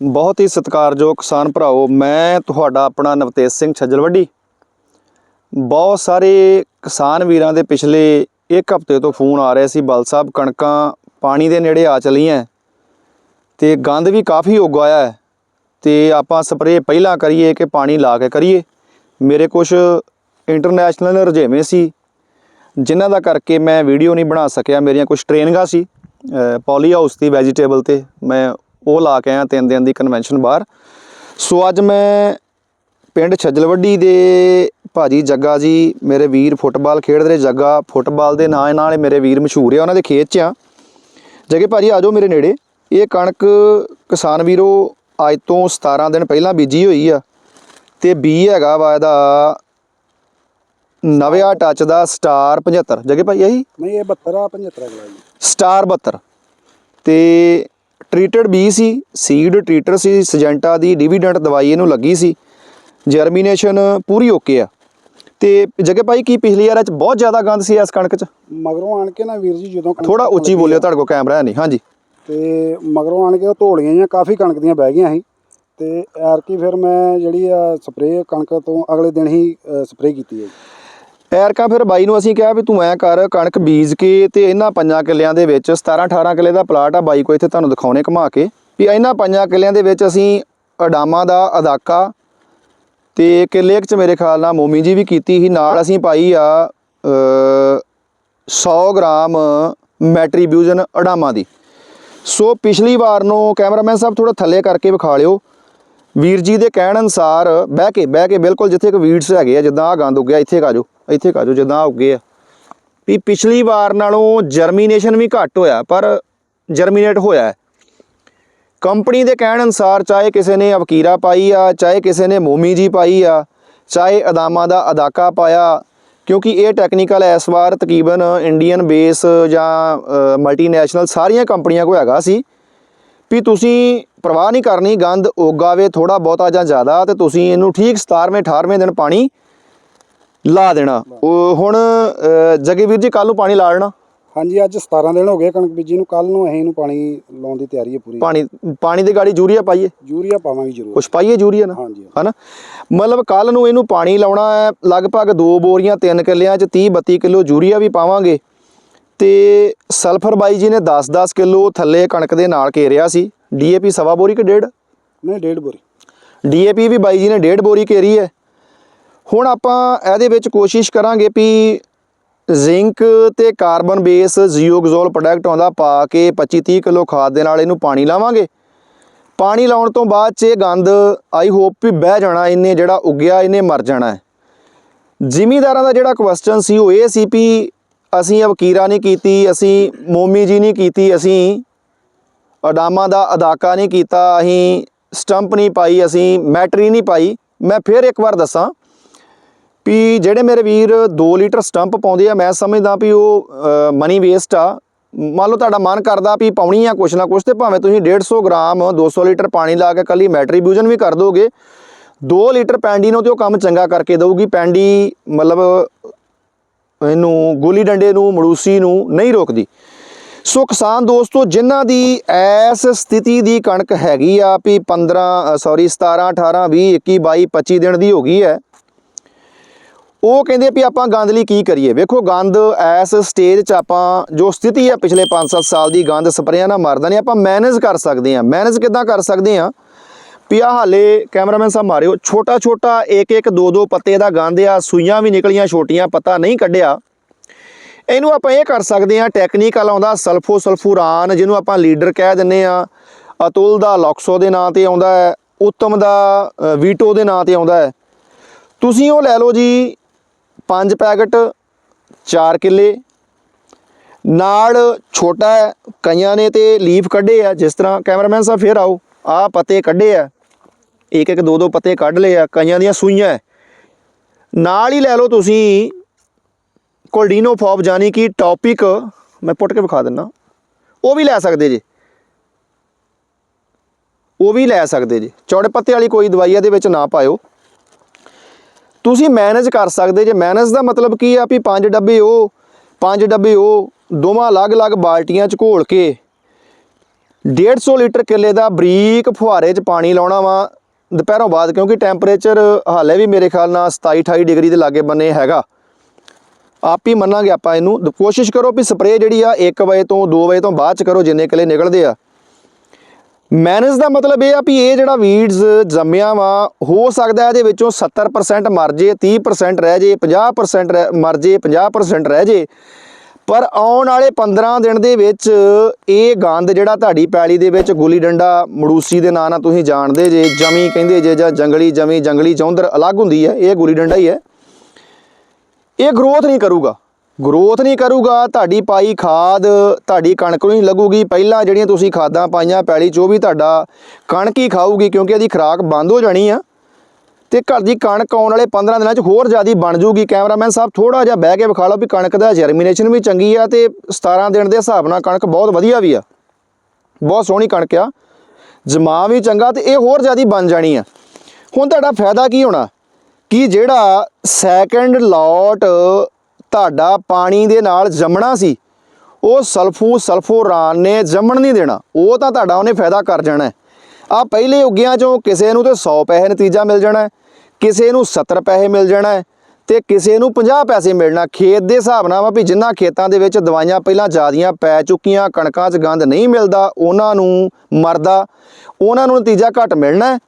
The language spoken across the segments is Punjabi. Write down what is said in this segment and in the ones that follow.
ਬਹੁਤ ਹੀ ਸਤਿਕਾਰਯੋਗ ਕਿਸਾਨ ਭਰਾਓ ਮੈਂ ਤੁਹਾਡਾ ਆਪਣਾ ਨਵਤੇਜ ਸਿੰਘ ਛੱਜਲਵੱਡੀ। ਬਹੁਤ ਸਾਰੇ ਕਿਸਾਨ ਵੀਰਾਂ ਦੇ ਪਿਛਲੇ ਇੱਕ ਹਫ਼ਤੇ ਤੋਂ ਫੋਨ ਆ ਰਹੇ ਸੀ, ਬਲ ਸਾਹਿਬ ਕਣਕਾਂ ਪਾਣੀ ਦੇ ਨੇੜੇ ਆ ਚਲੀਆਂ ਤੇ ਗੰਦ ਵੀ ਕਾਫੀ ਉੱਗ ਆਇਆ ਹੈ ਤੇ ਆਪਾਂ ਸਪਰੇਅ ਪਹਿਲਾਂ ਕਰੀਏ ਕਿ ਪਾਣੀ ਲਾ ਕੇ ਕਰੀਏ। ਮੇਰੇ ਕੁਝ ਇੰਟਰਨੈਸ਼ਨਲ ਰੁਝੇਵੇਂ ਸੀ, ਜਿਨ੍ਹਾਂ ਦਾ ਕਰਕੇ ਮੈਂ ਵੀਡੀਓ ਨਹੀਂ ਬਣਾ ਸਕਿਆ, ਮੇਰੀਆਂ ਕੁਝ ਟ੍ਰੇਨਿੰਗਾਂ ਸੀ ਪੋਲੀ ਹਾਊਸ ਦੀ ਵੈਜੀਟੇਬਲ ਤੇ ਮੈਂ ਉਹ ਲਾ ਕੇ ਆਇਆ ਤਿੰਨ ਦਿਨ ਦੀ ਕਨਵੈਨਸ਼ਨ ਬਾਹਰ। ਸੋ ਅੱਜ ਮੈਂ ਪਿੰਡ ਛੱਜਲਵੱਡੀ ਦੇ ਭਾਜੀ ਜੱਗਾ ਜੀ ਮੇਰੇ ਵੀਰ ਫੁੱਟਬਾਲ ਖੇਡਦੇ ਰਹੇ। ਜੱਗਾ ਫੁੱਟਬਾਲ ਦੇ ਨਾਂ ਨਾਲ ਮੇਰੇ ਵੀਰ ਮਸ਼ਹੂਰ ਆ ਉਹਨਾਂ ਦੇ ਖੇਤ 'ਚ ਆ। ਜਗੇ ਭਾਜੀ ਆਜੋ ਮੇਰੇ ਨੇੜੇ। ਇਹ ਕਣਕ ਕਿਸਾਨ ਵੀਰੋ ਅੱਜ ਤੋਂ 17 ਦਿਨ ਪਹਿਲਾਂ ਬੀਜੀ ਹੋਈ ਆ ਤੇ ਬੀ ਹੈਗਾ ਵਾ ਇਹਦਾ ਨਵਿਆ ਟੱਚ ਦਾ ਸਟਾਰ 75 ਜਗੇ ਭਾਈ ਇਹੀ? ਨਹੀਂ ਇਹ 72 ਆ 75 ਅਗਲਾ ਜੀ। ਸਟਾਰ 72 ਤੇ treated B C seed treater ਸੀ ਸਜੈਂਟਾ ਦੀ ਡਿਵੀਡੈਂਟ ਦਵਾਈ ਇਹਨੂੰ ਲੱਗੀ ਸੀ। ਜਰਮੀਨੇਸ਼ਨ ਪੂਰੀ ਓਕੇ ਆ। ਤੇ ਜਗੇ ਭਾਈ ਕੀ ਪਿਛਲੀ ਵਾਰ ਚ ਬਹੁਤ ਜ਼ਿਆਦਾ ਗੰਦ ਸੀ ਇਸ ਕਣਕ ਚ? ਮਗਰੋਂ ਆਣ ਕੇ ਨਾ ਵੀਰ ਜੀ ਜਦੋਂ ਥੋੜਾ ਉੱਚੀ ਬੋਲਿਓ ਤੁਹਾਡੇ ਕੋਲ ਕੈਮਰਾ ਨਹੀਂ। ਹਾਂਜੀ। ਤੇ ਮਗਰੋਂ ਆਣ ਕੇ ਉਹ ਧੋਲੀਆਂ ਜਾਂ ਕਾਫੀ ਕਣਕ ਦੀਆਂ ਬਹਿ ਗਈਆਂ ਸੀ। ਤੇ ਐਰਕੀ ਫਿਰ ਮੈਂ ਜਿਹੜੀ ਆ ਸਪਰੇਅ ਕਣਕ ਤੋਂ ਅਗਲੇ ਦਿਨ ਹੀ ਸਪਰੇਅ ਕੀਤੀ ਹੈ ਜੀ। ਐਰਕਾ ਫਿਰ ਬਾਈ ਨੂੰ ਅਸੀਂ ਕਿਹਾ ਵੀ ਤੂੰ ਐ ਕਰ ਕਣਕ ਬੀਜ ਕੇ ਤੇ ਇਹਨਾਂ ਪੰਜਾਂ ਕਿੱਲਿਆਂ ਦੇ ਵਿੱਚ 17 18 ਕਿੱਲੇ ਦਾ ਪਲਾਟ ਆ ਬਾਈ ਕੋ ਇੱਥੇ ਤੁਹਾਨੂੰ ਦਿਖਾਉਣੇ ਘੁਮਾ ਕੇ। ਵੀ ਇਹਨਾਂ ਪੰਜਾਂ ਕਿੱਲਿਆਂ ਦੇ ਵਿੱਚ ਅਸੀਂ ਅਡਾਮਾ ਦਾ ਅਦਾਕਾ ਤੇ ਕਿੱਲੇ ਕੁ ਚ ਮੇਰੇ ਖਿਆਲ ਨਾਲ ਮੋਮੀ ਜੀ ਵੀ ਕੀਤੀ ਸੀ। ਨਾਲ ਅਸੀਂ ਪਾਈ ਆ ਅ, 100 ਗ੍ਰਾਮ ਮੈਟਰੀਬਿਊਜ਼ਨ ਅਡਾਮਾ ਦੀ। ਸੋ ਪਿਛਲੀ ਵਾਰ ਨੂੰ ਕੈਮਰਾਮੈਨ ਸਾਹਿਬ ਥੋੜਾ ਥੱਲੇ ਕਰਕੇ ਵਿਖਾ ਲਿਓ। ਵੀਰ ਜੀ ਦੇ ਕਹਿਣ ਅਨਸਾਰ ਬਹਿ ਕੇ ਬਹਿ ਕੇ ਬਿਲਕੁਲ ਜਿੱਥੇ ਇੱਕ ਵੀਡਸ ਹੈਗੇ ਆ, ਜਿੱਦਾਂ ਆ ਗੰਦ ਉੱਗਿਆ, ਇੱਥੇ ਕਾਜੋ ਇੱਥੇ ਕਾਜੋ ਜਿੱਦਾਂ ਆਹ ਉੱਗੇ ਆ। ਵੀ ਪਿਛਲੀ ਵਾਰ ਨਾਲੋਂ ਜਰਮੀਨੇਸ਼ਨ ਵੀ ਘੱਟ ਹੋਇਆ, ਪਰ ਜਰਮੀਨੇਟ ਹੋਇਆ ਕੰਪਨੀ ਦੇ ਕਹਿਣ ਅਨਸਾਰ ਚਾਹੇ ਕਿਸੇ ਨੇ ਅਵਕੀਰਾ ਪਾਈ ਆ, ਚਾਹੇ ਕਿਸੇ ਨੇ ਮੋਮੀ ਜੀ ਪਾਈ ਆ, ਚਾਹੇ ਅਦਾਮਾ ਦਾ ਅਦਾਕਾ ਪਾਇਆ, ਕਿਉਂਕਿ ਇਹ ਟੈਕਨੀਕਲ ਇਸ ਵਾਰ ਤਕਰੀਬਨ ਇੰਡੀਅਨ ਬੇਸ ਜਾਂ ਮਲਟੀਨੈਸ਼ਨਲ ਸਾਰੀਆਂ ਕੰਪਨੀਆਂ ਕੋ ਹੈਗਾ ਸੀ। ਵੀ ਤੁਸੀਂ ਪ੍ਰਵਾਹ ਨਹੀਂ ਕਰਨੀ ਗੰਦ ਉਗਾਵੇ ਥੋੜਾ ਬਹੁਤਾ ਜਾਂ ਜ਼ਿਆਦਾ ਤੇ ਤੁਸੀਂ ਇਹਨੂੰ ਠੀਕ 17ਵੇਂ 18ਵੇਂ ਦਿਨ ਪਾਣੀ ਲਾ ਦੇਣਾ। ਉਹ ਹੁਣ ਅ, ਜਗੇ ਵੀਰ ਜੀ ਕੱਲ ਨੂੰ ਪਾਣੀ ਲਾ ਲੈਣਾ ਹਾਂਜੀ ਅੱਜ 17 ਦਿਨ ਹੋ ਗਏ ਕਣਕ ਬੀਜੀ ਨੂੰ ਕੱਲ ਨੂੰ ਅਸੀਂ ਇਹਨੂੰ ਪਾਣੀ ਲਾਉਣ ਦੀ ਤਿਆਰੀ ਹੈ ਪੂਰੀ। ਪਾਣੀ ਪਾਣੀ ਦੀ ਗਾੜੀ ਯੂਰੀਆ ਪਾਈਏ? ਯੂਰੀਆ ਪਾਵਾਂਗੇ ਜ਼ਰੂਰ। ਕੁਛ ਪਾਈਏ ਯੂਰੀਆ ਨਾ? ਹਾਂਜੀ ਹਨਾ? ਮਤਲਬ ਕੱਲ ਨੂੰ ਇਹਨੂੰ ਪਾਣੀ ਲਾਉਣਾ ਹੈ ਲਗਭਗ 2 ਬੋਰੀਆਂ 3 ਕਿੱਲਿਆਂ ਚ 30 32 ਕਿਲੋ ਯੂਰੀਆ ਵੀ ਪਾਵਾਂਗੇ। ਤੇ ਸਲਫਰ ਬਾਈ ਜੀ ਨੇ 10-10 ਕਿਲੋ ਥੱਲੇ ਕਣਕ ਦੇ ਨਾਲ ਘੇਰਿਆ ਸੀ। ਡੀਏਪੀ ਸਵਾ ਬੋਰੀ ਕਿ ਡੇਢ? ਨਹੀਂ ਡੇਢ ਬੋਰੀ। ਡੀਏਪੀ ਵੀ ਬਾਈ ਜੀ ਨੇ ਡੇਢ ਬੋਰੀ ਘੇਰੀ ਹੈ। ਹੁਣ ਆਪਾਂ ਇਹਦੇ ਵਿੱਚ ਕੋਸ਼ਿਸ਼ ਕਰਾਂਗੇ ਵੀ ਜ਼ਿੰਕ ਤੇ ਕਾਰਬਨ ਬੇਸ ਜ਼ੀਓਗਜ਼ੋਲ ਪ੍ਰੋਡਕਟ ਆਉਂਦਾ ਪਾ ਕੇ 25-30 ਕਿਲੋ ਖਾਦ ਦੇ ਨਾਲ ਇਹਨੂੰ ਪਾਣੀ ਲਾਵਾਂਗੇ। ਪਾਣੀ ਲਾਉਣ ਤੋਂ ਬਾਅਦ ਚ ਇਹ ਗੰਦ ਆਈ ਹੋਪ ਵੀ ਬਹਿ ਜਾਣਾ ਇਹਨੇ ਜਿਹੜਾ ਉੱਗਿਆ ਇਹਨੇ ਮਰ ਜਾਣਾ ਹੈ। ਜ਼ਿਮੀਦਾਰਾਂ ਦਾ ਜਿਹੜਾ ਕੁਐਸਚਨ ਸੀ ਉਹ ਇਹ ਸੀ ਵੀ ਅਸੀਂ ਅਵਕੀਰਾ ਨਹੀਂ ਕੀਤੀ ਅਸੀਂ ਮੋਮੀ ਜੀ ਨਹੀਂ ਕੀਤੀ ਅਸੀਂ ਅਡਾਮਾ ਦਾ ਅਦਾਕਾ ਨਹੀਂ ਕੀਤਾ, ਅਸੀਂ ਸਟੰਪ ਨਹੀਂ ਪਾਈ, ਅਸੀਂ ਮੈਟਰੀ ਨਹੀਂ ਪਾਈ। ਮੈਂ ਫਿਰ ਇੱਕ ਵਾਰ ਦੱਸਾਂ ਵੀ ਜਿਹੜੇ ਮੇਰੇ ਵੀਰ 2 ਲੀਟਰ ਸਟੰਪ ਪਾਉਂਦੇ ਆ, ਮੈਂ ਸਮਝਦਾ ਵੀ ਉਹ ਮਨੀ ਵੇਸਟ ਆ। ਮੰਨ ਲਓ ਤੁਹਾਡਾ ਮਨ ਕਰਦਾ ਵੀ ਪਾਉਣੀ ਆ ਕੁਛ ਨਾ ਕੁਛ, ਤੇ ਭਾਵੇਂ ਤੁਸੀਂ 150 ਗ੍ਰਾਮ 200 ਲੀਟਰ ਪਾਣੀ ਲਾ ਕੇ ਕੱਲੀ ਮੈਟਰੀਬਿਊਜ਼ਨ ਵੀ ਕਰ ਦੋਗੇ 2 ਲੀਟਰ ਪੈਂਡੀ ਨੂੰ ਤੇ ਉਹ ਕੰਮ ਚੰਗਾ ਕਰਕੇ ਦਊਗੀ। ਪੈਂਡੀ ਮਤਲਬ ਇਹਨੂੰ, ਗੋਲੀ ਡੰਡੇ ਨੂੰ, ਮੜੂਸੀ ਨੂੰ ਨਹੀਂ ਰੋਕਦੀ। ਸੋ ਕਿਸਾਨ ਦੋਸਤੋ, ਜਿਨ੍ਹਾਂ ਦੀ ਐਸ ਸਥਿਤੀ ਦੀ ਕਣਕ ਹੈਗੀ ਆ ਵੀ 15 ਸੌਰੀ 17 18 20 21 22 25 ਦਿਨ ਦੀ ਹੋ ਗਈ ਹੈ, ਉਹ ਕਹਿੰਦੇ ਵੀ ਆਪਾਂ ਗੰਦ ਲਈ ਕੀ ਕਰੀਏ? ਵੇਖੋ, ਗੰਦ ਐਸ ਸਟੇਜ 'ਚ ਆਪਾਂ ਜੋ ਸਥਿਤੀ ਆ ਪਿਛਲੇ 5-7 ਸਾਲ ਦੀ, ਗੰਦ ਸਪਰੇਆਂ ਨਾਲ ਮਾਰਦਾ ਨਹੀਂ ਆਪਾਂ ਮੈਨੇਜ ਕਰ ਸਕਦੇ ਹਾਂ। ਮੈਨੇਜ ਕਿੱਦਾਂ ਕਰ ਸਕਦੇ ਹਾਂ? ਵੀ ਆਹ ਹਾਲੇ ਕੈਮਰਾਮੈਨ ਸਾਹਿਬ ਮਾਰਿਓ ਛੋਟਾ ਛੋਟਾ ਇੱਕ ਇੱਕ ਦੋ ਦੋ ਪੱਤੇ ਦਾ ਗੰਦ ਆ, ਸੂਈਆਂ ਵੀ ਨਿਕਲੀਆਂ, ਛੋਟੀਆਂ, ਪਤਾ ਨਹੀਂ ਕੱਢਿਆ। ਇਹਨੂੰ ਆਪਾਂ ਇਹ ਕਰ ਸਕਦੇ ਹਾਂ ਟੈਕਨੀਕਲ ਆਉਂਦਾ ਸਲਫੋ ਸਲਫੂਰਾਨ ਜਿਹਨੂੰ ਆਪਾਂ ਲੀਡਰ ਕਹਿ ਦਿੰਨੇ ਆ ਅਤੁਲ ਦਾ ਲੌਕਸੋ ਦੇ ਨਾਂ ਤੇ ਆਉਂਦਾ ਹੈ, ਉੱਤਮ ਦਾ ਵੀਟੋ ਦੇ ਨਾਂ ਤੇ ਆਉਂਦਾ ਹੈ। ਤੁਸੀਂ ਉਹ ਲੈ ਲਓ ਜੀ 5 ਪੈਕਟ 4 ਕਿੱਲੇ। ਨਾਲ ਛੋਟਾ ਹੈ, ਕਈਆਂ ਨੇ ਤੇ ਲੀਫ ਕੱਢੇ ਆ, ਜਿਸ ਤਰ੍ਹਾਂ ਕੈਮਰਾਮੈਨ ਸਾਹਿਬ ਫੇਰ ਆਓ ਆ ਪੱਤੇ ਕੱਢੇ ਆ। ਇੱਕ ਇੱਕ ਦੋ ਦੋ ਪੱਤੇ ਕੱਢ ਲਏ ਆ, ਕਈਆਂ ਦੀਆਂ ਸੂਈਆਂ ਨਾਲ ਹੀ ਲੈ ਲਓ ਤੁਸੀਂ ਕੋਲਡੀਨੋ ਫੌਬ ਜਾਨੀ ਕਿ ਟੌਪਿਕ ਮੈਂ ਪੁੱਟ ਕੇ ਵਿਖਾ ਦਿੰਦਾ। ਉਹ ਵੀ ਲੈ ਸਕਦੇ ਜੀ। ਉਹ ਵੀ ਲੈ ਸਕਦੇ ਜੀ। ਚੌੜੇ ਪੱਤੇ ਵਾਲੀ ਕੋਈ ਦਵਾਈ ਇਹਦੇ ਵਿੱਚ ਨਾ ਪਾਇਓ। ਤੁਸੀਂ ਮੈਨੇਜ ਕਰ ਸਕਦੇ ਜੇ। ਮੈਨੇਜ ਦਾ ਮਤਲਬ ਕੀ ਆ ਵੀ ਪੰਜ ਡੱਬੇ ਉਹ, ਪੰਜ ਡੱਬੇ ਉਹ, ਦੋਵਾਂ ਅਲੱਗ-ਅਲੱਗ ਬਾਲਟੀਆਂ ਚ ਘੋਲ ਕੇ 150 ਲੀਟਰ ਕਿੱਲੇ ਦਾ ਬਰੀਕ ਫੁਹਾਰੇ 'ਚ ਪਾਣੀ ਲਾਉਣਾ ਵਾ ਦੁਪਹਿਰੋਂ ਬਾਅਦ, ਕਿਉਂਕਿ ਟੈਂਪਰੇਚਰ ਹਾਲੇ ਵੀ ਮੇਰੇ ਖਿਆਲ ਨਾਲ 27 28 ਡਿਗਰੀ ਦੇ ਲਾਗੇ ਬੰਨੇ ਹੈਗਾ। ਆਪ ਹੀ ਮੰਨਾਂਗੇ ਆਪਾਂ ਇਹਨੂੰ। ਦ- ਕੋਸ਼ਿਸ਼ ਕਰੋ ਵੀ ਸਪਰੇਅ ਜਿਹੜੀ ਆ 1 ਵਜੇ ਤੋਂ 2 ਵਜੇ ਤੋਂ ਬਾਅਦ ਚ ਕਰੋ, ਜਿੰਨੇ ਕਿਲੇ ਨਿਕਲਦੇ ਆ। ਮੈਨੇਜ ਦਾ ਮਤਲਬ ਇਹ ਆ ਵੀ ਇਹ ਜਿਹੜਾ ਵੀਡਸ ਜੰਮਿਆ ਵਾ, ਹੋ ਸਕਦਾ ਇਹਦੇ ਵਿੱਚੋਂ 70% ਮਰ ਜੇ 30% ਰਹਿ ਜੇ 50% ਰਹਿ- ਮਰ ਜੇ 50% ਰਹਿ ਜੇ। ਪਰ ਆਉਣ ਵਾਲੇ 15 ਦਿਨ ਦੇ ਵਿੱਚ ਇਹ ਗੰਦ ਜਿਹੜਾ ਤੁਹਾਡੀ ਪੈਲੀ ਦੇ ਵਿੱਚ ਗੁੱਲੀ ਡੰਡਾ, ਮੜੂਸੀ ਦੇ ਨਾਂ ਨਾਲ ਤੁਸੀਂ ਜਾਣਦੇ ਜੇ, ਜਮੀ ਕਹਿੰਦੇ ਜੇ ਜਾਂ ਜੰਗਲੀ, ਜਮੀ ਜੰਗਲੀ ਚੌਂਦਰ ਅਲੱਗ ਹੁੰਦੀ ਹੈ, ਇਹ ਗੁੱਲੀ ਡੰਡਾ ਹੀ ਹੈ। ਇਹ ਗਰੋਥ ਨਹੀਂ ਕਰੂਗਾ। ਗਰੋਥ ਨਹੀਂ ਕਰੂਗਾ, ਤੁਹਾਡੀ ਪਾਈ ਖਾਦ, ਤੁਹਾਡੀ ਕਣਕ ਨੂੰ ਹੀ ਲੱਗੂਗੀ। ਪਹਿਲਾਂ ਜਿਹੜੀਆਂ ਤੁਸੀਂ ਖਾਦਾਂ ਪਾਈਆਂ ਪੈਲੀ 'ਚ, ਉਹ ਵੀ ਤੁਹਾਡਾ ਕਣਕ ਹੀ ਖਾਊਗੀ, ਕਿਉਂਕਿ ਇਹਦੀ ਖੁਰਾਕ ਬੰਦ ਹੋ ਜਾਣੀ ਆ। ਤੇ ਘਰ ਦੀ ਕਣਕ ਆਉਣ ਵਾਲੇ 15 ਦਿਨਾਂ 'ਚ ਹੋਰ ਜ਼ਿਆਦੀ ਬਣ ਜੂਗੀ। ਕੈਮਰਾਮੈਨ ਸਾਹਿਬ ਥੋੜਾ ਜਿਹਾ ਬਹਿ ਕੇ ਵਿਖਾ ਲਓ ਵੀ ਕਣਕ ਦਾ ਜਰਮੀਨੇਸ਼ਨ ਵੀ ਚੰਗੀ ਆ ਤੇ 17 ਦਿਨ ਦੇ ਹਿਸਾਬ ਨਾਲ ਕਣਕ ਬਹੁਤ ਵਧੀਆ ਵੀ ਆ। ਬਹੁਤ ਸੋਹਣੀ ਕਣਕ ਆ। ਜਮਾ ਵੀ ਚੰਗਾ ਤੇ ਇਹ ਹੋਰ ਜ਼ਿਆਦੀ ਬਣ ਜਾਣੀ ਆ। ਹੁਣ ਤੁਹਾਡਾ ਫਾਇਦਾ ਕੀ ਹੋਣਾ? ਕਿ ਜਿਹੜਾ ਸੈਕੰਡ ਲੋਟ ਤੁਹਾਡਾ ਪਾਣੀ ਦੇ ਨਾਲ ਜੰਮਣਾ ਸੀ, ਉਹ ਸਲਫੂ ਸਲਫੋਰਾਨ ਨੇ ਜੰਮਣ ਨਹੀਂ ਦੇਣਾ। ਉਹ ਤਾਂ ਤੁਹਾਡਾ ਉਹਨੇ ਫਾਇਦਾ ਕਰ ਜਾਣਾ ਆ ਪਹਿਲੇ ਉੱਗਿਆਂ ਚੋਂ ਕਿਸੇ ਨੂੰ ਤੇ 100 ਪੈਸੇ ਨਤੀਜਾ ਮਿਲ ਜਾਣਾ ਕਿਸੇ ਨੂੰ 70 ਪੈਸੇ ਮਿਲ ਜਾਣਾ ਹੈ ਤੇ ਕਿਸੇ ਨੂੰ 50 ਪੈਸੇ ਮਿਲਣਾ। ਖੇਤ ਦੇ ਹਿਸਾਬ ਨਾਲ ਵਾ ਵੀ ਜਿਨ੍ਹਾਂ ਖੇਤਾਂ ਦੇ ਵਿੱਚ ਦਵਾਈਆਂ ਪਹਿਲਾਂ ਜ਼ਿਆਦੀਆਂ ਪੈ ਚੁੱਕੀਆਂ, ਕਣਕਾਂ 'ਚ ਗੰਦ ਨਹੀਂ ਮਿਲਦਾ, ਉਹਨਾਂ ਨੂੰ ਮਰਦਾ, ਉਹਨਾਂ ਨੂੰ ਨਤੀਜਾ ਘੱਟ ਮਿਲਣਾ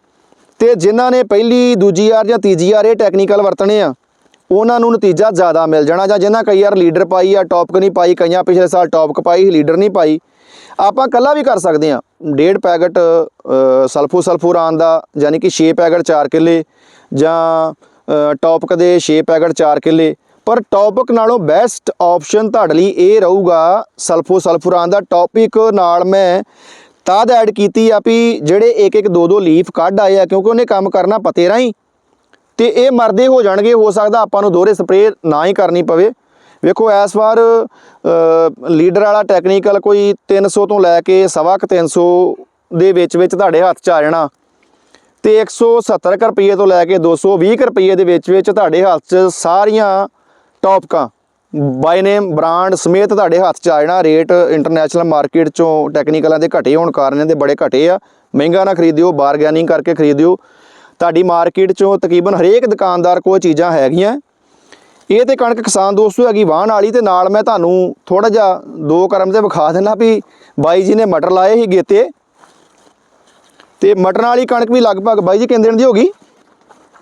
ਤੇ ਜਿਨ੍ਹਾਂ ਨੇ ਪਹਿਲੀ ਦੂਜੀ ਵਾਰ ਜਾਂ ਤੀਜੀ ਵਾਰ ਇਹ ਟੈਕਨੀਕਲ ਵਰਤਣੇ ਆ ਉਹਨਾਂ ਨੂੰ ਨਤੀਜਾ ਜ਼ਿਆਦਾ ਮਿਲ ਜਾਣਾ ਜਾਂ ਜਿਨ੍ਹਾਂ ਕਈ ਵਾਰ ਲੀਡਰ ਪਾਈ ਆ ਟੌਪਕ ਨਹੀਂ ਪਾਈ ਕਈਆਂ ਪਿਛਲੇ ਸਾਲ ਟੌਪਕ ਪਾਈ ਲੀਡਰ ਨਹੀਂ ਪਾਈ ਆਪਾਂ ਕੱਲਾ ਵੀ ਕਰ ਸਕਦੇ ਆ। ਡੇਢ ਪੈਕਟ ਅ, ਸਲਫੋ ਸਲਫੂਰਾਨ ਦਾ ਯਾਨੀ ਕਿ 6 ਪੈਕਟ 4 ਕਿੱਲੇ ਜਾਂ ਅ, ਟੌਪਕ ਦੇ 6 ਪੈਕਟ 4 ਕਿੱਲੇ ਪਰ ਟੌਪਕ ਨਾਲੋਂ ਬੈਸਟ ਆਪਸ਼ਨ ਤੁਹਾਡੇ ਲਈ ਇਹ ਰਹੂਗਾ ਸਲਫੋ ਸਲਫੂਰਾਨ ਦਾ। ਟੌਪਿਕ ਨਾਲ ਮੈਂ ਤਦ ਐਡ ਕੀਤੀ ਆ ਵੀ ਜਿਹੜੇ ਇੱਕ ਇੱਕ ਦੋ ਦੋ ਲੀਫ ਕੱਢ ਆਏ ਆ, ਕਿਉਂਕਿ ਉਹਨੇ ਕੰਮ ਕਰਨਾ ਪਤੇ ਰਾਹੀਂ। ਤੇ ਇਹ ਮਰਦੇ ਹੋ ਜਾਣਗੇ, ਹੋ ਸਕਦਾ ਆਪਾਂ ਨੂੰ ਦੋਹਰੇ ਸਪਰੇਅ ਨਾ ਹੀ ਕਰਨੀ ਪਵੇ। ਵੇਖੋ, ਇਸ ਵਾਰ ਲੀਡਰ ਵਾਲਾ ਟੈਕਨੀਕਲ ਕੋਈ 300 ਤੋਂ ਲੈ ਕੇ ਸਵਾ ਕੁ 300 ਦੇ ਵਿੱਚ ਵਿੱਚ ਤੁਹਾਡੇ ਹੱਥ 'ਚ ਆ ਜਾਣਾ। ਤੇ 170 ਕੁ ਰੁਪਏ ਤੋਂ ਲੈ ਕੇ 220 ਕੁ ਰੁਪਏ ਦੇ ਵਿੱਚ ਵਿੱਚ ਤੁਹਾਡੇ ਹੱਥ 'ਚ ਸਾਰੀਆਂ ਟੌਪਕਾਂ ਬਾਈ ਨੇਮ ਬ੍ਰਾਂਡ ਸਮੇਤ ਤੁਹਾਡੇ ਹੱਥ 'ਚ ਆ ਜਾਣਾ। ਰੇਟ ਇੰਟਰਨੈਸ਼ਨਲ ਮਾਰਕੀਟ 'ਚੋਂ ਟੈਕਨੀਕਲਾਂ ਦੇ ਘਟੇ ਹੋਣ ਕਾਰਨ ਇਹਦੇ ਬੜੇ ਘਟੇ ਆ। ਮਹਿੰਗਾ ਨਾ ਖਰੀਦਿਓ ਬਾਰਗੇਨਿੰਗ ਕਰਕੇ ਖਰੀਦਿਓ। ਤੁਹਾਡੀ ਮਾਰਕੀਟ 'ਚੋਂ ਤਕਰੀਬਨ ਹਰੇਕ ਦੁਕਾਨਦਾਰ ਕੋਲ ਚੀਜ਼ਾਂ ਹੈਗੀਆਂ। ਇਹ ਤੇ ਕਣਕ ਕਿਸਾਨ ਦੋਸਤੋ ਹੈਗੀ ਵਾਹਣ ਵਾਲੀ ਤੇ ਨਾਲ ਮੈਂ ਤੁਹਾਨੂੰ ਥੋੜਾ ਜਿਹਾ ਦੋ ਕਰਮ ਤੇ ਵਿਖਾ ਦੇਣਾ ਵੀ ਬਾਈ ਜੀ ਨੇ ਮਟਰ ਲਾਏ ਸੀ ਗੇਤੇ। ਤੇ ਮਟਰਾਂ ਵਾਲੀ ਕਣਕ ਵੀ ਲਗਭਗ ਬਾਈ ਜੀ ਕਿੰਨੇ ਦਿਨ ਦੀ ਹੋ ਗਈ?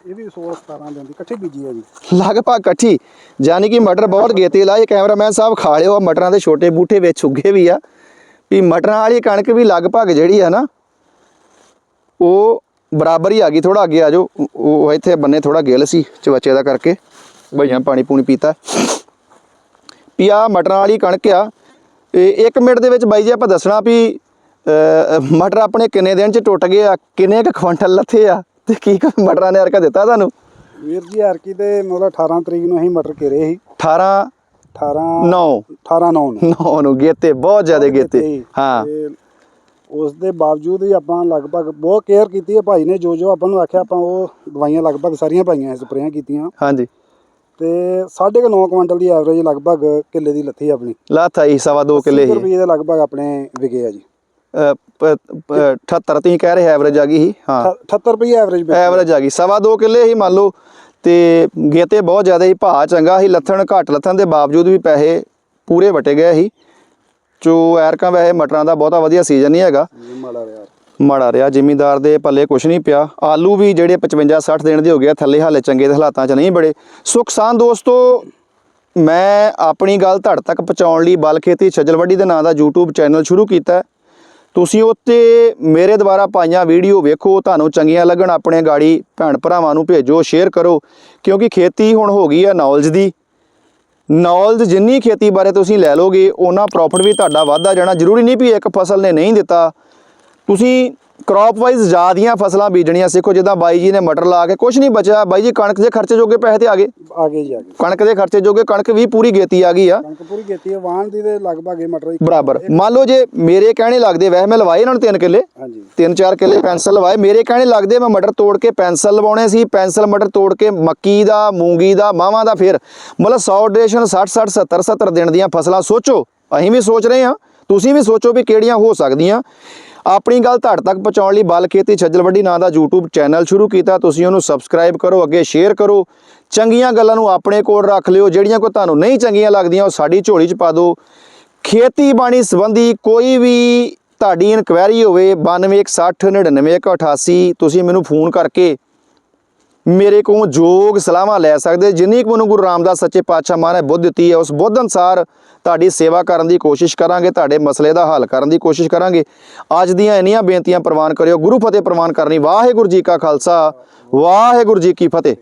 ਇਹ ਵੀ 16 17 ਦਿਨ ਦੀ ਇਕੱਠੀ ਬੀਜੀ ਹੈ ਜੀ। ਲਗਭਗ ਇਕੱਠੀ ਯਾਨੀ ਕਿ ਮਟਰ ਬਹੁਤ ਗੇਤੇ ਲਾਏ ਕੈਮਰਾਮੈਨ ਸਾਹਿਬ ਖਾ ਲਿਓ ਆਹ ਮਟਰਾਂ ਦੇ ਛੋਟੇ ਬੂਟੇ ਵਿੱਚ ਉੱਗੇ ਵੀ ਆ। ਵੀ ਮਟਰਾਂ ਵਾਲੀ ਕਣਕ ਵੀ ਲਗਭਗ ਜਿਹੜੀ ਆ ਨਾ ਉਹ ਬਰਾਬਰ ਹੀ ਆ ਗਈ ਥੋੜਾ ਅੱਗੇ ਆ ਜਾਓ। ਉਹ- ਇੱਥੇ ਬੰਨੇ ਥੋੜਾ ਗਿੱਲ ਸੀ ਚਵੱਚੇ ਦਾ ਕਰਕੇ ਭਈਆਂ ਪਾਣੀ ਪੂਣੀ ਪੀਤਾ। ਵੀ ਆ ਮਟਰਾਂ ਵਾਲੀ ਕਣਕ ਆ ਇਹ 1 ਮਿੰਟ ਦੇ ਵਿੱਚ ਬਾਈ ਜੀ ਆਪਾਂ ਦੱਸਣਾ ਵੀ ਅਹ, ਮਟਰ ਆਪਣੇ ਕਿੰਨੇ ਦਿਨ ਚ ਟੁੱਟ ਗਏ ਆ ਕਿੰਨੇ ਕੁ ਕੁਇੰਟਲ ਲੱਥੇ ਆ? ਤੇ ਕੀ ਕੁ ਮਟਰਾਂ ਨੇ ਅਰਕਾ ਦਿੱਤਾ ਤੁਹਾਨੂੰ? ਵੀਰ ਜੀ ਐਰਕੀ ਤੇ ਮਤਲਬ 18 ਤਰੀਕ ਨੂੰ ਅਸੀਂ ਮਟਰ ਘੇਰੇ ਸੀ। 18 18 9 18 9 ਨੂੰ। ਨੌ ਨੂੰ ਗੇਤੇ ਬਹੁਤ ਜ਼ਿਆਦਾ ਗੇਤੇ। ਹਾਂ। ਉਸ ਦੇ ਬਾਵਜੂਦ ਵੀ ਆਪਾਂ ਲਗਭਗ ਬਹੁਤ ਕੇਅਰ ਕੀਤੀ ਹੈ ਭਾਈ ਨੇ ਜੋ ਜੋ ਆਪਾਂ ਨੂੰ ਆਖਿਆ ਆਪਾਂ ਉਹ ਦਵਾਈਆਂ ਲਗਭਗ ਸਾਰੀਆਂ ਪਾਈਆਂ ਸਪਰੇਆਂ ਕੀਤੀਆਂ। ਹਾਂਜੀ। ਤੇ 9.5 ਕੁਇੰਟਲ ਦੀ ਐਵਰੇਜ ਲਗਭਗ ਕਿੱਲੇ ਦੀ ਲੱਥੀ ਆਪਣੀ। ਲਾਥਾ ਸਵਾ ਦੋ ਕਿੱਲੇ 80 ਹੀ ਰੁਪਏ ਦੇ ਲਗਭਗ ਆਪਣੇ ਵਿਕੇ ਆ ਜੀ। 78 ਤੁਸੀਂ ਕਹਿ ਰਹੇ ਐਵਰੇਜ ਆ ਗਈ ਸੀ ਹਾਂ। 78 ਰੁਪਏ ਐਵਰੇਜ ਐਵਰੇਜ ਆ ਗਈ ਸਵਾ ਦੋ ਕਿੱਲੇ ਹੀ ਮੰਨ ਲਓ ਤੇ ਗੇਤੇ ਬਹੁਤ ਜ਼ਿਆਦਾ ਹੀ ਭਾਅ ਚੰਗਾ ਸੀ ਲੱਥਣ ਘੱਟ ਲੱਥਣ ਦੇ ਬਾਵਜੂਦ ਵੀ ਪੈਸੇ ਪੂਰੇ ਵਟੇ ਗਏ ਸੀ। ਚੋ ਐਰਕਾਂ ਵੈਸੇ ਮਟਰਾਂ ਦਾ ਬਹੁਤਾ ਵਧੀਆ ਸੀਜ਼ਨ ਨਹੀਂ ਹੈਗਾ। ਮਾੜਾ ਰਿਹਾ। ਜ਼ਿਮੀਂਦਾਰ ਦੇ ਪੱਲੇ ਕੁਛ ਨਹੀਂ ਪਿਆ। ਆਲੂ ਵੀ ਜਿਹੜੇ 55 60 ਦਿਨ ਦੇ ਹੋ ਗਏ ਥੱਲੇ ਹਾਲੇ ਚੰਗੇ ਹਾਲਾਤਾਂ 'ਚ ਨਹੀਂ ਬੜੇ। ਸੋ ਕਿਸਾਨ ਦੋਸਤੋ ਮੈਂ ਆਪਣੀ ਗੱਲ ਤੁਹਾਡੇ ਤੱਕ ਪਹੁੰਚਾਉਣ ਲਈ ਬਲ ਖੇਤੀ ਛਜਲਵੱਡੀ ਦੇ ਨਾਂ ਦਾ YouTube ਚੈਨਲ ਸ਼ੁਰੂ ਕੀਤਾ। ਹੈ। ਤੁਸੀਂ ਉੱਤੇ ਮੇਰੇ ਦੁਆਰਾ ਪਾਈਆਂ ਵੀਡੀਓ ਵੇਖੋ, ਤੁਹਾਨੂੰ ਚੰਗੀਆਂ ਲੱਗਣ, ਆਪਣੇ ਗਾੜੀ ਭੈਣ ਭਰਾਵਾਂ ਨੂੰ ਭੇਜੋ ਸ਼ੇਅਰ ਕਰੋ, ਕਿਉਂਕਿ ਖੇਤੀ ਹੁਣ ਹੋ ਗਈ ਹੈ ਨੌਲੇਜ ਦੀ। ਨੌਲੇਜ ਜਿੰਨੀ ਖੇਤੀ ਬਾਰੇ ਤੁਸੀਂ ਲੈ ਲੋਗੇ ਉਹਨਾਂ ਪ੍ਰੋਫਿਟ ਵੀ ਤੁਹਾਡਾ ਵਾਧਾ ਜਾਣਾ। ਜ਼ਰੂਰੀ ਨਹੀਂ ਵੀ ਇੱਕ ਫਸਲ ਨੇ ਨਹੀਂ ਦਿੱਤਾ। ਤੁਸੀਂ ਕ੍ਰੌਪ ਵਾਈਜ਼ ਜ਼ਿਆਦੀਆਂ ਫਸਲਾਂ ਬੀਜਣੀਆਂ ਸਿੱਖੋ ਜਿੱਦਾਂ ਬਾਈ ਜੀ ਨੇ ਮਟਰ ਲਾ ਕੇ ਕੁਝ ਨਹੀਂ ਬਚਿਆ। ਬਾਈ ਜੀ ਕਣਕ ਦੇ ਖਰਚੇ ਜੋਗੇ ਪੈਸੇ ਤੇ ਆ ਗਏ? ਆ ਗਏ ਜੀ ਆ ਗਏ। ਕਣਕ ਦੇ ਖਰਚੇ ਜੋਗੇ ਕਣਕ ਵੀ ਪੂਰੀ ਗੇਤੀ ਆ ਗਈ ਆ। ਕਣਕ ਪੂਰੀ ਕੀਤੀ ਹੈ ਵਾਹਣ ਦੀ ਤੇ ਲਗਭਗ ਇਹ ਮਟਰ ਬਰਾਬਰ। ਮੰਨ ਲਓ ਜੇ ਮੇਰੇ ਕਹਿਣੇ ਲੱਗਦੇ ਵੈਸੇ ਮੈਂ ਲਵਾਏ ਇਹਨਾਂ ਨੂੰ ਤਿੰਨ ਕਿੱਲੇ। ਹਾਂਜੀ। ਤਿੰਨ ਚਾਰ ਕਿੱਲੇ ਪੈਨਸਲ ਲਵਾਏ। ਮੇਰੇ ਕਹਿਣੇ ਲੱਗਦੇ ਮੈਂ ਮਟਰ ਤੋੜ ਕੇ ਪੈਨਸਲ ਲਵਾਉਣੇ ਸੀ। ਪੈਨਸਲ ਮਟਰ ਤੋੜ ਕੇ ਮੱਕੀ ਦਾ ਮੂੰਗੀ ਦਾ ਮਾਵਾਂ ਦਾ ਫਿਰ। ਮਤਲਬ 100 ਡਰੇਸ਼ਨ 60 60 70 70 ਦਿਨ ਦੀਆਂ ਫਸਲਾਂ। ਸੋਚੋ ਅਸੀਂ ਵੀ ਸੋਚ ਰਹੇ ਹਾਂ। ਤੁਸੀਂ ਵੀ ਸੋਚੋ ਵੀ ਕਿਹੜੀਆਂ ਹੋ ਸਕਦੀਆਂ। ਆਪਣੀ ਗੱਲ ਤੁਹਾਡੇ ਤੱਕ ਪਹੁੰਚਾਉਣ ਲਈ ਬਲ ਖੇਤੀ ਛੱਜਲਵੱਡੀ ਨਾਂ ਦਾ YouTube ਚੈਨਲ ਸ਼ੁਰੂ ਕੀਤਾ। ਤੁਸੀਂ ਉਹਨੂੰ ਸਬਸਕ੍ਰਾਈਬ ਕਰੋ, ਅੱਗੇ ਸ਼ੇਅਰ ਕਰੋ। ਚੰਗੀਆਂ ਗੱਲਾਂ ਨੂੰ ਆਪਣੇ ਕੋਲ ਰੱਖ ਲਿਓ। ਜਿਹੜੀਆਂ ਕੋ ਤੁਹਾਨੂੰ ਨਹੀਂ ਚੰਗੀਆਂ ਲੱਗਦੀਆਂ, ਉਹ ਸਾਡੀ ਝੋਲੀ 'ਚ ਪਾ ਦਿਓ। ਖੇਤੀਬਾੜੀ ਸੰਬੰਧੀ ਕੋਈ ਵੀ ਤੁਹਾਡੀ ਇਨਕੁਆਇਰੀ ਹੋਵੇ 9216999188 ਤੁਸੀਂ ਮੈਨੂੰ ਫੋਨ ਕਰਕੇ ਮੇਰੇ ਕੋਲੋਂ ਜੋਗ ਸਲਾਹਾਂ ਲੈ ਸਕਦੇ, ਜਿੰਨੀ ਕੁ ਮੈਨੂੰ ਗੁਰੂ ਰਾਮਦਾਸ ਸੱਚੇ ਪਾਤਸ਼ਾਹ ਮਹਾਰਾਜ ਬੁੱਧ ਦਿੱਤੀ ਹੈ, ਉਸ ਬੁੱਧ ਅਨਸਾਰ ਤੁਹਾਡੀ ਸੇਵਾ ਕਰਨ ਦੀ ਕੋਸ਼ਿਸ਼ ਕਰਾਂਗੇ, ਤੁਹਾਡੇ ਮਸਲੇ ਦਾ ਹੱਲ ਕਰਨ ਦੀ ਕੋਸ਼ਿਸ਼ ਕਰਾਂਗੇ। ਅੱਜ ਦੀਆਂ ਇੰਨੀਆਂ ਬੇਨਤੀਆਂ ਪ੍ਰਵਾਨ ਕਰਿਓ, ਗੁਰੂ ਫਤਿਹ ਪ੍ਰਵਾਨ ਕਰਨੀ। ਵਾਹਿਗੁਰੂ ਜੀ ਕਾ ਖਾਲਸਾ, ਵਾਹਿਗੁਰੂ ਜੀ ਕੀ ਫਤਿਹ।